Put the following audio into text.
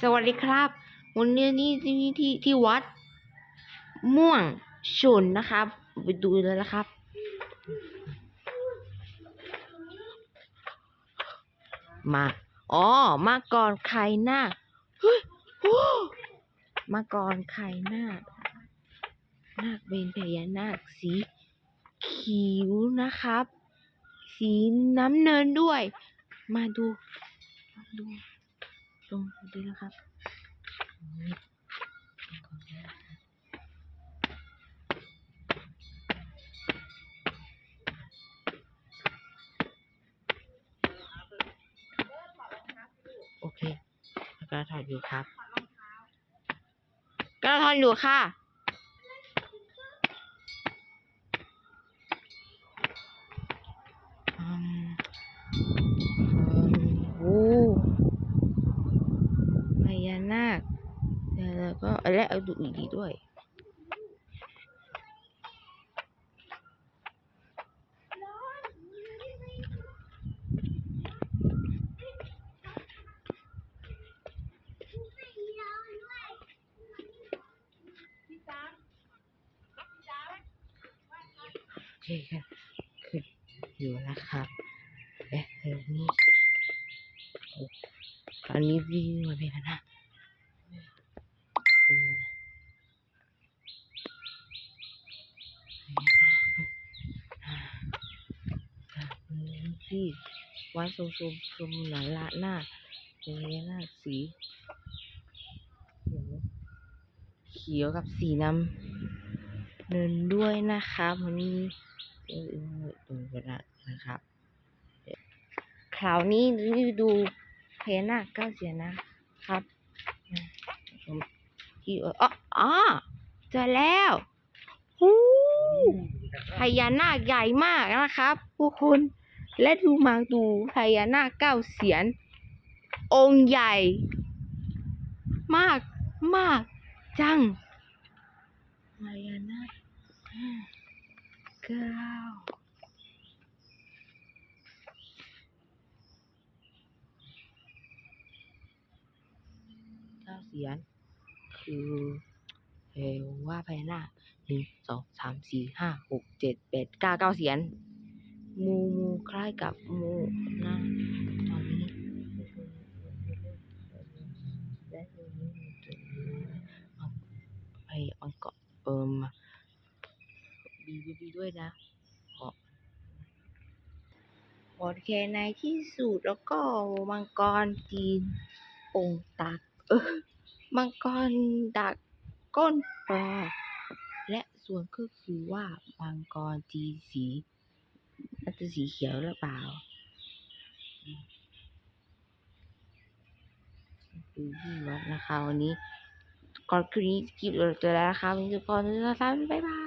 สวัสดีครับ วันนี้นี่ที่ที่ที่วัด ม่วงชนนะครับ ไปดูเลยนะครับ มา อ๋อ มาก่อนไข่หน้าเฮ้ยมาก่อนไข่หน้านาคเป็นพญานาคสีเขียวนะครับ สีน้ำเนินด้วย มาดูมาดู ตรงนี้นะครับนี่โอเคแล้วก็ถอดอยู่ครับก็ถอดอยู่ค่ะอืมโอ้พญา นาคแล้วก็และเอาดูอีกทีด้วยโอเคค่ะคืออยู่นะครับเอ๊ะเออนี่โอ้อันนี้วิ่งมาเป็นนะโอ้ ที่วัดทรงชมชมหนาละหน้าเป็นหน้าสีเขียวเขียวกับสีน้ำเดินด้วยนะครับวันนี้เออตรงกระดาษนะครับคราวนี้นี่ดูเพนาคเก้าเสียนนะครับที่อ๋ออ๋อเจอแล้วฮู้พญานาคใหญ่มากนะครับผู้คน และดูมาดูพญานาคเก้าเสียน องค์ใหญ่ มากมากจังพญานาคห้าเก้าเก้าเสียน คือเอว่าพญานาคหนึ่งสองสามสี่ห้าหกเจ็ดแปดเก้าเก้าเสียน มูมูคล้ายกับมูนะตอนนี้และตรงนี้มีตัวนี้เอาไปเอาเกาะเอิมบีบีบีด้วยนะขอโอเคในที่สุดแล้วก็มังกรจีนองตัก เออ มังกรดักก้นปลาและส่วนก็คือว่ามังกรจีน สีน่าจะสีเขียวหรือเปล่าดูที่รถนะคะ วันนี้ก่อนคืนนี้กิบเราเจอแล้วนะคะวันนี้ทุกคนทุกท่านบ๊ายบาย